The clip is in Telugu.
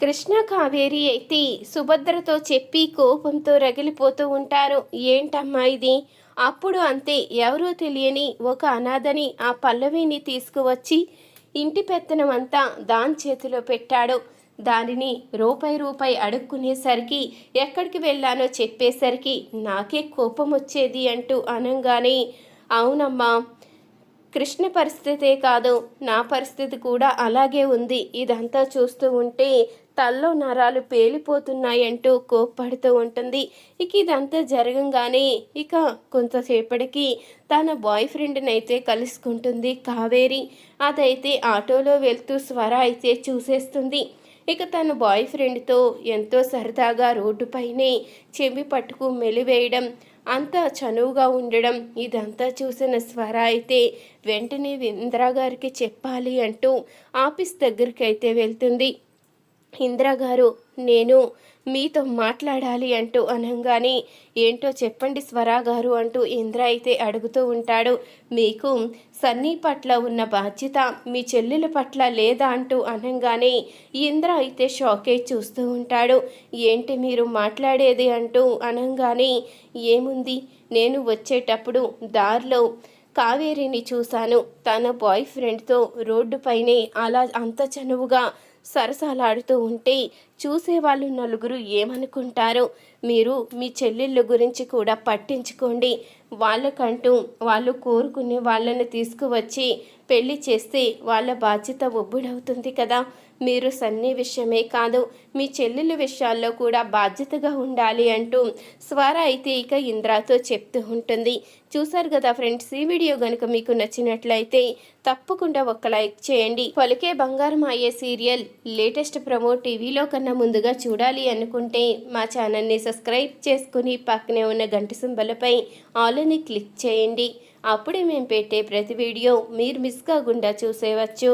కృష్ణ కావేరి అయితే సుభద్రతో చెప్పి కోపంతో రగిలిపోతూ ఉంటారు. ఏంటమ్మా ఇది? అప్పుడు అంతే ఎవరో తెలియని ఒక అనాథని ఆ పల్లవిని తీసుకువచ్చి ఇంటి పెత్తనం అంతా దాని చేతిలో పెట్టాడు. దానిని రూపాయి రూపాయి అడుక్కునేసరికి ఎక్కడికి వెళ్ళానో చెప్పేసరికి నాకే కోపం వచ్చేది అంటూ అనంగానే అవునమ్మా కృష్ణ పరిస్థితే కాదు నా పరిస్థితి కూడా అలాగే ఉంది. ఇదంతా చూస్తూ ఉంటే తల్లో నరాలు పేలిపోతున్నాయంటూ కోప్పడుతూ ఉంటుంది. ఇక ఇదంతా జరగంగానే ఇక కొంతసేపటికి తన బాయ్ ఫ్రెండ్ని అయితే కలుసుకుంటుంది కావేరి. అదైతే ఆటోలో వెళ్తూ స్వర అయితే చూసేస్తుంది. ఇక తన బాయ్ ఫ్రెండ్తో ఎంతో సరదాగా రోడ్డుపైనే చెవి పట్టుకు మెలివేయడం అంత చనువుగా ఉండడం ఇదంతా చూసిన స్వర అయితే వెంటనే ఇందిరాగారికి చెప్పాలి అంటూ ఆఫీస్ దగ్గరికి అయితే వెళ్తుంది ఇందిరాగారు నేను మీతో మాట్లాడాలి అంటూ అనగానే ఏంటో చెప్పండి స్వరా గారు అంటూ ఇంద్ర అయితే అడుగుతూ ఉంటాడు. మీకు సన్నీ పట్ల ఉన్న బాధ్యత మీ చెల్లెల పట్ల లేదా? అంటూ అనగానే ఇంద్ర అయితే షాకే చూస్తూ ఉంటాడు. ఏంటి మీరు మాట్లాడేది? అంటూ అనగానే ఏముంది? నేను వచ్చేటప్పుడు దారిలో కావేరిని చూశాను. తన బాయ్ ఫ్రెండ్తో రోడ్డుపైనే అలా అంత చనువుగా సరసాలాడుతూ ఉంటే చూసేవాళ్ళు నలుగురు ఏమనుకుంటారో మీరు మీ చెల్లెళ్ళ గురించి కూడా పట్టించుకోండి. వాళ్ళకంటూ వాళ్ళు కోరుకునే వాళ్ళని తీసుకువచ్చి పెళ్ళి చేస్తే వాళ్ళ బాధ్యత ఒబ్బుడవుతుంది కదా. మీరు సన్నీ విషయమే కాదు మీ చెల్లెల విషయాల్లో కూడా బాధ్యతగా ఉండాలి అంటూ స్వర అయితే ఇక ఇంద్రాతో చెప్తూ ఉంటుంది. చూసారు కదా ఫ్రెండ్స్ ఈ వీడియో కనుక మీకు నచ్చినట్లయితే తప్పకుండా ఒక లైక్ చేయండి. పలికే బంగారం అయ్యే సీరియల్ లేటెస్ట్ ప్రమో టీవీలో కన్నా ముందుగా చూడాలి అనుకుంటే మా ఛానల్ని సబ్స్క్రైబ్ చేసుకుని పక్కనే ఉన్న గంట సింబలపై ఆల్ని క్లిక్ చేయండి. అప్పుడే మేము పెట్టే ప్రతి వీడియో మీరు మిస్ కాకుండా చూసేవచ్చు.